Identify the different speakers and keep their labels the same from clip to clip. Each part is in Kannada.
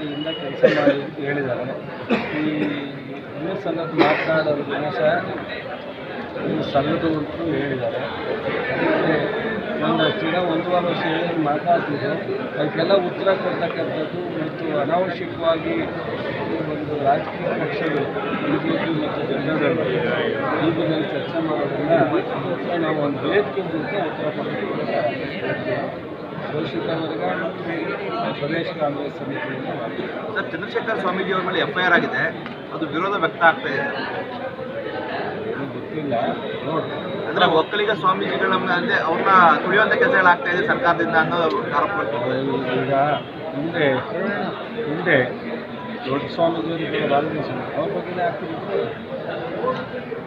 Speaker 1: ಜವಾಬ್ದಾರಿಯಿಂದ ಕೆಲಸ ಮಾಡಿ ಅಂತ ಹೇಳಿದ್ದಾರೆ. ಈ ಇನ್ನೂ ಸಂಗತಿ ಮಾತನಾಡೋದನ್ನು ಸಹ ಈ ಅಂತ ಹೇಳಿದ್ದಾರೆ. ಅದಕ್ಕೆ ಅಷ್ಟೇ ಒಂದು ಒಂದೂವರೆ ವರ್ಷ ಏನು ಮಾತಾಡ್ತಿದ್ರು. ಅದಕ್ಕೆಲ್ಲ ಉತ್ತರ ಕೊಡ್ತಕ್ಕಂಥದ್ದು ಮತ್ತು ಅನಾವಶ್ಯಕವಾಗಿ ಒಂದು ರಾಜಕೀಯ ಪಕ್ಷಗಳು ಬಿ ಜೆ ಪಿ ಮತ್ತು ಜನಗಳು ಈ ಬಗ್ಗೆ ಚರ್ಚೆ ಮಾಡೋದ್ರಿಂದ ನಾವು ಒಂದು ವೇದಿಕೆ ಉತ್ತರ ಕೊಡಬೇಕು ಶೋಷಿತ ವರ್ಗ ಮತ್ತು ಪ್ರದೇಶ ಕಾಂಗ್ರೆಸ್ ಸಮಿತಿಯಿಂದ
Speaker 2: ಸರ್ ಚಂದ್ರಶೇಖರ್ ಸ್ವಾಮೀಜಿ ಅವರ ಮೇಲೆ ಎಫ್ ಐ ಆರ್ ಆಗಿದೆ. ಅದು ವಿರೋಧ ವ್ಯಕ್ತ ಆಗ್ತಾ ಇದೆ.
Speaker 1: ಗೊತ್ತಿಲ್ಲ. ನೋಡಿ.
Speaker 2: ಅಂದ್ರೆ ಒಕ್ಕಲಿಗ ಸ್ವಾಮೀಜಿಗಳ ಮೇಲೆ ಅವ್ರನ್ನ ತುಳಿಯುವಂತ ಕೆಲಸಗಳಾಗ್ತಾ ಇದೆ ಸರ್ಕಾರದಿಂದ ಅನ್ನೋ ಆರೋಪ ಮಾಡ್ತಾರೆ.
Speaker 1: ಈಗ ಹಿಂದೆ ಹಿಂದೆ ದೊಡ್ಡ ಸ್ವಾಮೀಜಿಯವರಿಗೆ ರಾಜಕೀಯ ಅವ್ರ ಬಗ್ಗೆ ಹಾಕ್ತಿದ್ರು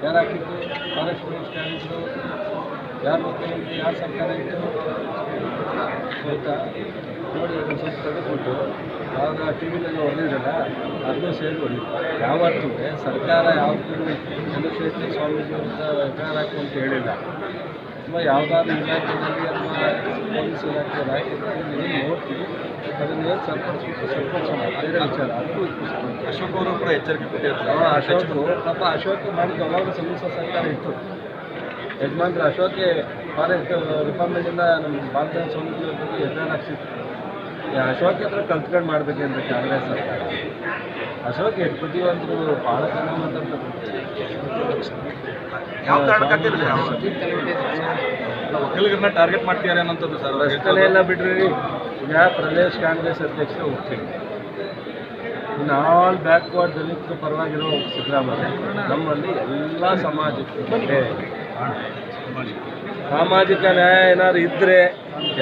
Speaker 1: ಯಾರು ಹಾಕಿದ್ರು ಫಾರೆಸ್ಟ್ ಮಿನಿಸ್ಟರ್ ಯಾರಿದ್ರು ಯಾರು ಮುಖ್ಯಮಂತ್ರಿ ಯಾರು ಸರ್ಕಾರ ಇತ್ತು ಆಯಿತಾ ನೋಡಿ ಒಂದು ಸ್ವಲ್ಪ ತೆಗೆದುಬಿಟ್ಟು ಆವಾಗ ಟಿ ವಿಲೆಲ್ಲ ಹೊಡೆದಿರಲ್ಲ ಅದನ್ನೂ ಯಾವತ್ತೂ ಸರ್ಕಾರ ಯಾವತ್ತೂ ಚಂದ್ರಶೇಖರ ಸ್ವಾಮೀಜಿ ಅಂತ ವ್ಯವಹಾರ ಹಾಕು ಅಂತ ಹೇಳಿಲ್ಲ. ಅಥವಾ ಯಾವುದಾದ್ರೂ ಇಲಾಖೆಯಲ್ಲಿ ಅಥವಾ ಪೊಲೀಸ್ ಇಲಾಖೆ ಹಾಕಿದ್ರೆ ಏನು ನೋಡ್ತೀವಿ. ಅದನ್ನು ಏನು ಸರಿಪಡಿಸ್ಬೇಕು ಸರಿಪಡಿಸೋಣ ಬೇರೆ ವಿಚಾರ. ಅದಕ್ಕೂ.
Speaker 2: ಅಶೋಕ್ ಅವರು ಕೂಡ ಎಚ್ಚರಿಕೆ ಕೊಟ್ಟಿರ್ತಾರೆ.
Speaker 1: ಅಶೋಕ್ ಪಾಪ ಅಶೋಕ್ ಮಾಡಿದ್ದು ಅವಾಗ ಸಮ್ಮಿಶ್ರ ಸರ್ಕಾರ ಇತ್ತು. ಯಜಮಾನ್ರು ಅಶೋಕೆ ಫಾರೆಸ್ಟ್ ಡಿಪಾರ್ಟ್ಮೆಂಟಿಂದ ನಮ್ಮ ಭಾರತ ಸ್ವಾಮೀಜಿ ಬಗ್ಗೆ ಹೆಸರು ಈ ಅಶೋಕ್ ಹತ್ರ ಕಲ್ತ್ಕೊಂಡು ಅಂತ ಕಾಂಗ್ರೆಸ್ ಸರ್ಕಾರ? ಅಶೋಕ್ ಎಷ್ಟು ಬಹಳ ಭಾಳ
Speaker 2: ಆಗ್ತಿದೆ
Speaker 3: ಒಕ್ಕಲಿಗರನ್ನ ಟಾರ್ಗೆಟ್ ಮಾಡ್ತಿದ್ದಾರೆ ಅನ್ನೋಂಥದ್ದು ಸರ್.
Speaker 1: ಅಷ್ಟೇ ಎಲ್ಲ ಬಿಡ್ರಿ. ಈಗ ಪ್ರದೇಶ್ ಕಾಂಗ್ರೆಸ್ ಅಧ್ಯಕ್ಷ ಹೋಗ್ತೀವಿ ಇನ್ನು ಆಲ್ ಬ್ಯಾಕ್ವರ್ಡ್ ದಲಿತರ ಪರವಾಗಿರೋ ಸಿದ್ದರಾಮಯ್ಯ. ನಮ್ಮಲ್ಲಿ ಎಲ್ಲ ಸಮಾಜಕ್ಕೆ. ಸಾಮಾಜಿಕ ನ್ಯಾಯ ಏನಾದ್ರು ಇದ್ದರೆ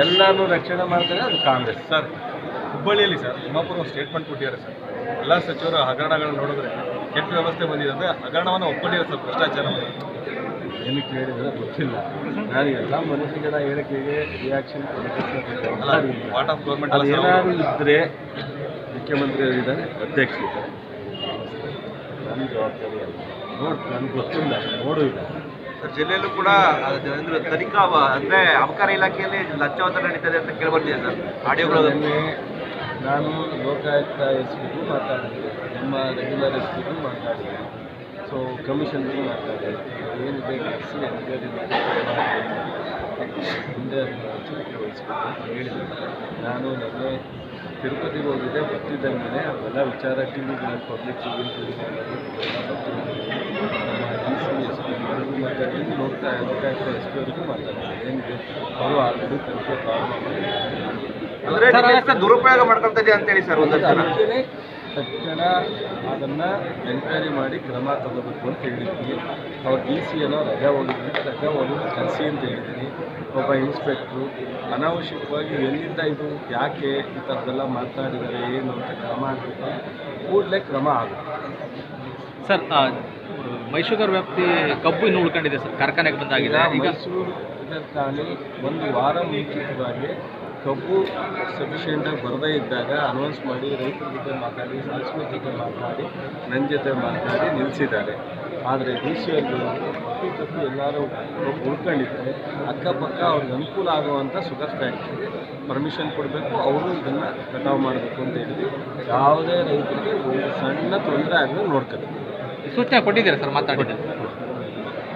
Speaker 1: ಎಲ್ಲಾನು ರಕ್ಷಣೆ ಮಾಡ್ತಾರೆ ಅದು ಕಾಂಗ್ರೆಸ್.
Speaker 3: ಸರ್ ಹುಬ್ಬಳ್ಳಿಯಲ್ಲಿ ಸರ್ ತಿಮ್ಮಾಪುರ ಸ್ಟೇಟ್ಮೆಂಟ್ ಕೊಟ್ಟಿದ್ದಾರೆ ಸರ್. ಎಲ್ಲ ಸಚಿವರು ಹಗರಣಗಳನ್ನ ನೋಡಿದ್ರೆ ಕೆಟ್ಟ ವ್ಯವಸ್ಥೆ ಬಂದಿದೆ ಅಂದರೆ ಹಗರಣವನ್ನು ಒಪ್ಕೊಂಡಿದ್ದಾರೆ ಸರ್ ಭ್ರಷ್ಟಾಚಾರ
Speaker 1: ಏನಕ್ಕೆ ಹೇಳಿದ್ರೆ ಗೊತ್ತಿಲ್ಲ. ನಾನು ಎಲ್ಲ ಮನುಷ್ಯನ ಹೇಳಿಕೆಗೆ ರಿಯಾಕ್ಷನ್
Speaker 3: ಪಾರ್ಟ್ ಆಫ್ ಗೌರ್ಮೆಂಟ್ ಅಲ್ಲ
Speaker 1: ಏನಾದ್ರು ಇದ್ದರೆ ಮುಖ್ಯಮಂತ್ರಿ ಇದ್ದಾರೆ ಅಧ್ಯಕ್ಷರಿದ್ದಾರೆ ನನ್ನ ಜವಾಬ್ದಾರಿ ಅಲ್ಲ. ನೋಡ್ ನನಗೆ ಗೊತ್ತಿಲ್ಲ ನೋಡು ಇಲ್ಲ
Speaker 2: ಜಿಲ್ಲೆಯಲ್ಲೂ ಕೂಡ ತನಿಖಾ ಅಂದ್ರೆ ಅಬಕಾರ ಇಲಾಖೆಯಲ್ಲಿ ಲಂಚಾವತಾರ ನಡೀತದೆ ಅಂತ ಕೇಳ್ಬಂದಿದೆ ಸರ್. ಆಡಿಯೋಗಳು
Speaker 1: ನಾನು ಲೋಕಾಯುಕ್ತ ಎಸ್ ಪಿಗೂ ಮಾತಾಡಿದೆ. ನಮ್ಮ ರೆಗ್ಯುಲರ್ ಎಸ್ ಪಿಗೂ ಮಾತಾಡಿದೆ. ಸೊ ಕಮಿಷನ್ಗೂ ಮಾತಾಡಿದೆ. ಏನು ಬೇಕು ಅದನ್ನ ಎಚ್ಚರಿಕೆ ಹೇಳಿದೆ. ನಾನು ನಿನ್ನೆ ತಿರುಪತಿಗೆ ಹೋಗಿದ್ದೆ. ಬರ್ತಿದ್ದಂಗೆ ಅವೆಲ್ಲ ವಿಚಾರ ಟಿ ವಿಗಳಲ್ಲಿ ಪಬ್ಲಿಕ್ ಟಿ ವಿ ನಮ್ಮ ಡಿ ಸಿ ಎಸ್ ಪಿ ಹೋಗ್ತಾ ಲೋಕಾಯುಕ್ತ ಎಸ್ ಪಿ ಅವರಿಗೂ ಮಾತಾಡಿದ್ದೀನಿ ಏನಿದೆ ಅವರು ಆಲ್ರೆಡಿ ತನಿಖೆ ಪ್ರಾರಂಭ
Speaker 2: ದುರುಪಯೋಗ ಮಾಡ್ಕೊಳ್ತೀನಿ ಅಂತೇಳಿ ಸರ್
Speaker 1: ಒಂದು ತಕ್ಷಣ ಅದನ್ನು ಎನ್ಕ್ವೈರಿ ಮಾಡಿ ಕ್ರಮ ತಗೋಬೇಕು ಅಂತ ಹೇಳಿದ್ದೀನಿ. ಅವ್ರ ಡಿ ಸಿ ಏನೋ ರಜೆ ಹೋಗಿದ್ದೀನಿ ರಜೆ ಹೋಗಿ ಕಲಸಿ ಅಂತ ಹೇಳಿದ್ದೀನಿ. ಒಬ್ಬ ಇನ್ಸ್ಪೆಕ್ಟ್ರು ಅನಾವಶ್ಯಕವಾಗಿ ಎಲ್ಲಿಂದ ಇದು ಯಾಕೆ ಈ ಥರದ್ದೆಲ್ಲ ಮಾತಾಡಿದರೆ ಏನು ಅಂತ ಕ್ರಮ ಆಗಬೇಕು. ಕೂಡಲೇ ಕ್ರಮ ಆಗುತ್ತೆ
Speaker 4: ಸರ್ ಆ, ಮೈಸೂರು ವ್ಯಾಪ್ತಿ ಕಬ್ಬು ಇನ್ನು ಉಳ್ಕೊಂಡಿದೆ ಸರ್ ಕಾರ್ಖಾನೆಗೆ ಬಂದಾಗಿದೆ.
Speaker 1: ಈಗ ಮೈಸೂರು ಒಂದು ವಾರ ಮುಂಚಿತವಾಗಿ ಕಬ್ಬು ಸಫಿಷಿಯೆಂಟಾಗಿ ಬರದೇ ಇದ್ದಾಗ ಅನೌನ್ಸ್ ಮಾಡಿ ರೈತರ ಜೊತೆ ಮಾತಾಡಿ ಸಾಂಸ್ಕೃತಿಕ ಜೊತೆ ಮಾತಾಡಿ ನನ್ನ ಜೊತೆ ಮಾತಾಡಿ ನಿಲ್ಲಿಸಿದ್ದಾರೆ ಆದರೆ ಡಿ ಸಿ ಕಬ್ಬು ತಪ್ಪಿ ಎಲ್ಲರೂ ಕಬ್ಬು ಉಳ್ಕೊಂಡಿದ್ದಾರೆ. ಅಕ್ಕಪಕ್ಕ ಅವ್ರಿಗೆ ಅನುಕೂಲ ಆಗುವಂಥ ಶುಗರ್ ಫ್ಯಾಕ್ಟ್ರಿ ಪರ್ಮಿಷನ್ ಕೊಡಬೇಕು ಅವರು ಇದನ್ನು ಕಟಾವು ಮಾಡಬೇಕು ಅಂತ ಹೇಳಿದ್ವಿ ಯಾವುದೇ ರೈತರಿಗೆ ಒಂದು ಸಣ್ಣ ತೊಂದರೆ ಆಗಲಿ ನೋಡ್ಕೋಬೇಕು.
Speaker 4: ಸೂಚನೆ ಕೊಟ್ಟಿದ್ದೀರಾ ಸರ್ ಮಾತಾಡಿ?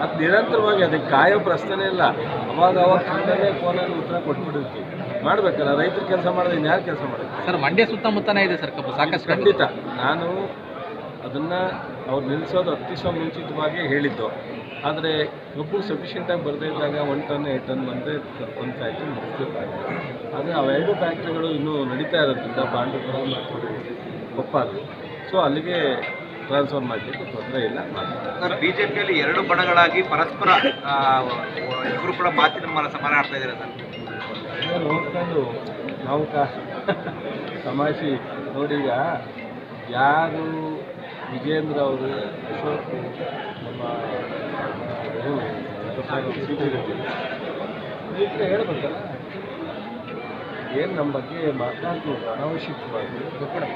Speaker 1: ಅದು ನಿರಂತರವಾಗಿ ಅದಕ್ಕೆ ಕಾಯೋ ಪ್ರಶ್ನೆ ಇಲ್ಲ. ಅವಾಗ ಅವಾಗ ಫೋನಲ್ಲಿ ಫೋನಲ್ಲಿ ಉತ್ತರ ಕೊಟ್ಬಿಡುತ್ತೆ. ಮಾಡಬೇಕಲ್ಲ ರೈತರು ಕೆಲಸ ಮಾಡಿದ್ರೆ ಇನ್ಯಾರು ಕೆಲಸ ಮಾಡಬೇಕು?
Speaker 4: ಸರ್ ಮಂಡ್ಯ ಸುತ್ತಮುತ್ತನೇ ಇದೆ ಸರ್ ಕಬ್ಬು ಸಾಕಷ್ಟು
Speaker 1: ಖಂಡಿತ. ನಾನು ಅದನ್ನು ಅವ್ರು ನಿಲ್ಲಿಸೋದು ಹತ್ತು ದಿವಸ ಮುಂಚಿತವಾಗಿ ಹೇಳಿದ್ದು. ಆದರೆ ಕಬ್ಬು ಸಫಿಷಿಯೆಂಟಾಗಿ ಬರದೇ ಇದ್ದಾಗ ಒನ್ ಟನ್ ಏಟ್ ಟನ್ ಬಂದರೆ ಒಂದು ಫ್ಯಾಕ್ಟ್ರಿ ಮುಗಿಸ್ತಿರ್ತಾರೆ ಆದರೆ ಅವೆರಡು ಫ್ಯಾಕ್ಟ್ರಿಗಳು ಇನ್ನೂ ನಡೀತಾ ಇರೋದ್ರಿಂದ ಬಾಂಡುಪುರ ಮತ್ತು ಕೊಪ್ಪಾಲು ಸೊ ಅಲ್ಲಿಗೆ ಟ್ರಾನ್ಸ್ಫರ್ ಮಾಡಲಿಕ್ಕೆ ತೊಂದರೆ ಇಲ್ಲ
Speaker 2: ಸರ್ ಬಿಜೆಪಿಯಲ್ಲಿ ಎರಡು ಬಣಗಳಾಗಿ ಪರಸ್ಪರ ಇಬ್ಬರು ಕೂಡ ಮಾತಿನ ಮರ ಸಮರ ಆಡ್ತಾ ಇದ್ದಾರೆ ಸರ್?
Speaker 1: ನೋಡ್ಕೊಂಡು ನಾವು ತಮಾಷೆ ನೋಡಿ ಈಗ ಯಾರು ವಿಜೇಂದ್ರ ಅವರು ಅಶೋಕ್ ನಮ್ಮ ಹೇಳ್ಬೇಕಲ್ಲ? ಏನು ನಮ್ಮ ಬಗ್ಗೆ ಮಾತನಾಡ್ತಿದ್ರು ಅನಾವಶ್ಯಕವಾಗಿ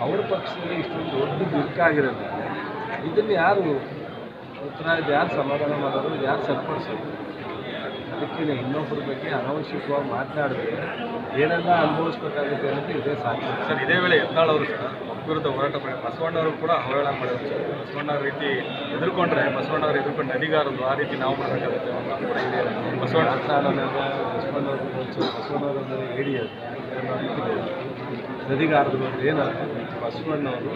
Speaker 1: ಅವ್ರ ಪಕ್ಷದಲ್ಲಿ ಇಷ್ಟೊಂದು ದೊಡ್ಡ ಬಿರುಕಾಗಿರೋದ್ರಿಂದ ಇದನ್ನು ಯಾರು ಉತ್ತರ ಇದು ಯಾರು ಸಮಾಧಾನ ಮಾಡೋರು ಯಾರು ಸರಿಪಡಿಸೋದು ಅದಕ್ಕೆ ಇನ್ನೊಬ್ಬರ ಬಗ್ಗೆ ಅನಾವಶ್ಯಕವಾಗಿ ಮಾತನಾಡಿದ್ರೆ ಏನೆಲ್ಲ ಅನುಭವಿಸ್ಬೇಕಾಗುತ್ತೆ ಅನ್ನೋದು ಇದೇ ಸಾಧ್ಯ
Speaker 3: ಸರ್ ಇದೇ ವೇಳೆ ಯತ್ನಾಳ್ ಅವರು ಸರ್ ವಿರುದ್ಧ ಹೋರಾಟ ಮಾಡಿ ಬಸವಣ್ಣವರು ಕೂಡ ಅವಹೇಳನ ಮಾಡಿದ್ರು ಸರ್. ಬಸವಣ್ಣವ್ರ ರೀತಿ ಎದುರ್ಕೊಂಡ್ರೆ ಬಸವಣ್ಣವ್ರು ಎದುರ್ಕೊಂಡು ನದಿಗಾರದು ಆ ರೀತಿ ನಾವು ಮಾಡಬೇಕಾಗುತ್ತೆ. ಬಸವಣ್ಣ
Speaker 1: ಬಸವಣ್ಣವ್ರ ಬಸವಣ್ಣವ್ರ ಬಸವಣ್ಣವರ ಹೇಳಿ ಅದು ನದಿಗಾರರು ಏನಾಗ್ತದೆ ಬಸವಣ್ಣವರು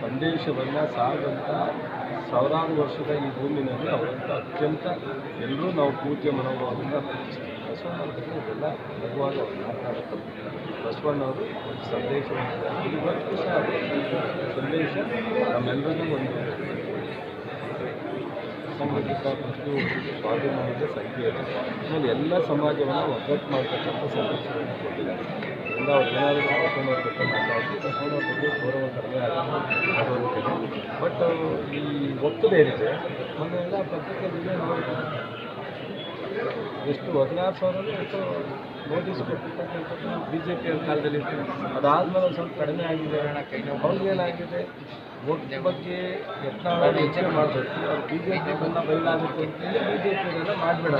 Speaker 1: ಸಂದೇಶವನ್ನು ಸಾಗಂತ ಸಾವಿರಾರು ವರ್ಷದ ಈ ಭೂಮಿನಲ್ಲಿ ಅವರಂತ ಅತ್ಯಂತ ಎಲ್ಲರೂ ನಾವು ಪೂಜ್ಯ ಮನೋಭಾವದಿಂದ ಪ್ರೀತಿಸ್ತೀವಿ ಬಸವಣ್ಣವ್ರ ಬಗ್ಗೆ ಇದೆಲ್ಲ ಲಘುವಾಗಿ ಅವರು ಮಾತಾಡುತ್ತೆ ಬಸವಣ್ಣವರು ಸಂದೇಶವನ್ನು ಇವತ್ತು ಸಹ ಸಂದೇಶ ನಮ್ಮೆಲ್ಲರಿಗೂ ಒಂದು ಸಾಮಾಜಿಕ ಮತ್ತು ಸ್ವಾಭಿಮಾನದ ಇದೆ. ಆಮೇಲೆ ಎಲ್ಲ ಸಮಾಜವನ್ನು ಒಗ್ಗಟ್ಟು ಮಾಡ್ತಕ್ಕಂಥ ಸಂದೇಶ ಕೊಟ್ಟಿದ್ದಾರೆ ಎಲ್ಲ ಅವ್ರು ಏನಾದರೂ ಬಗ್ಗೆ ಮಾತಾಡಿ ಬಸವಣ್ಣವ್ರ ಬಗ್ಗೆ ಗೌರವ ಕಡಿಮೆ ಆಗುತ್ತೆ. ಬಟ್ ಈ ಒಕ್ಕಲೇರಿದೆ ಮೊನ್ನೆ ಎಲ್ಲ ಪತ್ರಿಕೆಯಲ್ಲಿ ನೋಡಿ ಎಷ್ಟು ಹದಿನಾರು ಸಾವಿರ ಎಷ್ಟು ನೋಟಿಸ್ ಕೊಟ್ಟಿರ್ತಕ್ಕಂಥದ್ದು ಬಿ ಜೆ ಪಿಯ ಕಾಲದಲ್ಲಿ ಇತ್ತು. ಅದಾದ್ಮೇಲೆ ಒಂದು ಸ್ವಲ್ಪ ಕಡಿಮೆ ಆಗಿದೆ ಅವ್ರಿಗೇನಾಗಿದೆ ಓಟ್ ಬಗ್ಗೆ ಯತ್ನಾಳ ಯೋಚನೆ ಮಾಡಬೇಕು. ಅವ್ರು ಬಿ ಜೆ ಪಿಯನ್ನ ಬಯಲಾಗುತ್ತೆ ಅಂತೇಳಿ ಬಿ ಜೆ ಪಿಯನ್ನ ಮಾಡಬೇಡ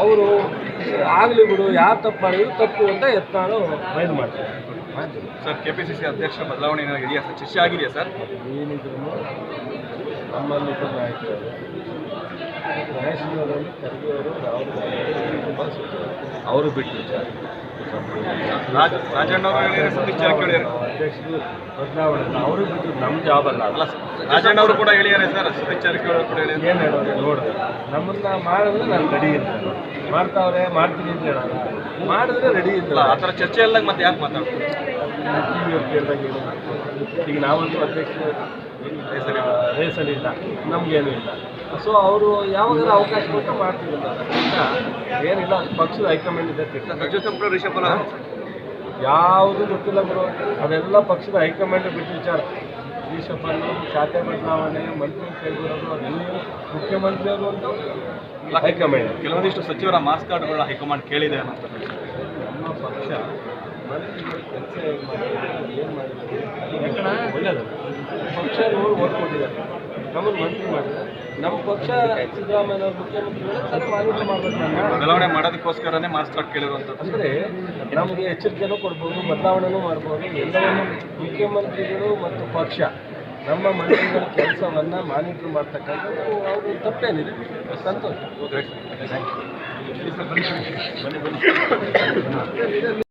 Speaker 1: ಅವರು ಆಗಲಿ ಬಿಡು ಯಾರು ತಪ್ಪು ಮಾಡಿದ್ರು ತಪ್ಪು ಅಂತ ಯತ್ನಾಳು ಬಯಲು ಮಾಡ್ತಾರೆ.
Speaker 3: Sir K P C C ಅಧ್ಯಕ್ಷ ಬದಲಾವಣೆ ಏನಾಗಿದೆಯಾ ಸರ್? ಶಿಷ್ಯ ಆಗಿದೆಯಾ ಸರ್?
Speaker 1: ಏನಿದ್ರು ನಮ್ಮಲ್ಲಿ ಖರ್ಗೆ ಅವರು ಅವರು ಬಿಟ್ಟು ವಿಚಾರ.
Speaker 3: ಅವರು.
Speaker 1: ಅಧ್ಯಕ್ಷರು ಬದಲಾವಣೆ. ಅವರು ಬಿಟ್ಟು ನಮ್ಮ ಜಾಬ್ ಅಲ್ಲ.
Speaker 3: ಅಲ್ಲ ರಾಜಣ್ಣವರು ಕೂಡ ಹೇಳಿದ್ದಾರೆ ಸರ್ ಜಾರಕಿಹೊಳಿ ಕೂಡ
Speaker 1: ಏನು ಹೇಳೋದು? ನೋಡಿದೆ ನಮ್ಮನ್ನ ಮಾಡಿದ್ರೆ ನಾನು ರೆಡಿ ಇಲ್ಲ ಮಾಡ್ತಾವ್ರೆ ಮಾಡ್ತೀನಿ ಅಂತ ಹೇಳೋಣ ಮಾಡಿದ್ರೆ ರೆಡಿ ಇಲ್ಲ
Speaker 3: ಆ ಥರ ಚರ್ಚೆ ಎಲ್ಲ ಮತ್ತೆ ಯಾಕೆ ಮಾತಾಡ್ತೀವಿ
Speaker 1: ಟಿ ಕೇಳಿದಾಗ ಈಗ ನಾವಂತೂ ಅಧ್ಯಕ್ಷರು ರೇಸಲ್ಲಿ ಇಲ್ಲ. ನಮಗೇನು ಇಲ್ಲ. ಸೊ ಅವರು ಯಾವಾಗ ಅವಕಾಶ ಕೊಟ್ಟು ಮಾಡ್ತಿದ್ದಾರೆ ಏನಿಲ್ಲ ಅದು ಪಕ್ಷದ ಹೈಕಮಾಂಡ್ ಇದೆ ಯಾವುದು ಗೊತ್ತಿಲ್ಲ ಗುರು ಅದೆಲ್ಲ ಪಕ್ಷದ ಹೈಕಮಾಂಡ್ ಬಿಟ್ಟು ವಿಚಾರ. ಈಶಪ್ಪನ್ನು ಶಾತೆ ಖಾತೆ ಬದಲಾವಣೆ ಮಂತ್ರಿ ಕೈಗೊಳ್ಳೋದು ಅದೆಲ್ಲ ಮುಖ್ಯಮಂತ್ರಿಯವರು ಅಂತ ಹೈಕಮಾಂಡ್.
Speaker 3: ಕೆಲವೊಂದಿಷ್ಟು ಸಚಿವರ ಮಾಸ್ ಕಾರ್ಡ್ಗಳನ್ನ ಹೈಕಮಾಂಡ್ ಕೇಳಿದೆ ಅನ್ನೋ
Speaker 1: ನಮ್ಮ ಪಕ್ಷ. ಕೆಲಸ ಏನು ಮಾಡಿದ್ದಾರೆ ಏನು ಮಾಡಿದ್ದಾರೆ ಒಳ್ಳೆಯದು ಪಕ್ಷ ನೋಡಿ ಓದ್ಕೊಂಡಿದ್ದಾರೆ ನಮ್ಮನ್ನು ಮಂತ್ರಿ ಮಾಡಿದ್ದಾರೆ. ನಮ್ಮ ಪಕ್ಷ ಸಿದ್ದರಾಮಯ್ಯ ಅವ್ರ ಮುಖ್ಯಮಂತ್ರಿಗಳು ಸರಿ ಮಾಡಬೇಕು
Speaker 3: ಬದಲಾವಣೆ ಮಾಡೋದಕ್ಕೋಸ್ಕರನೇ ಮಾಸ್ಟರ್ ಕೇಳಿರುವಂಥದ್ದು.
Speaker 1: ಅಂದರೆ ನಮಗೆ ಎಚ್ಚರಿಕೆನೂ ಕೊಡ್ಬೋದು ಬದಲಾವಣೆನೂ ಮಾಡ್ಬೋದು. ಎಲ್ಲವನ್ನು ಮುಖ್ಯಮಂತ್ರಿಗಳು ಮತ್ತು ಪಕ್ಷ ನಮ್ಮ ಮಂತ್ರಿಗಳ ಕೆಲಸವನ್ನು ಮಾನಿಟರ್ ಮಾಡ್ತಕ್ಕಂಥದ್ದು ಅವರು ತಪ್ಪೇನಿದೆ. ಸಂತೋಷ.
Speaker 3: ಬನ್ನಿ ಬನ್ನಿ.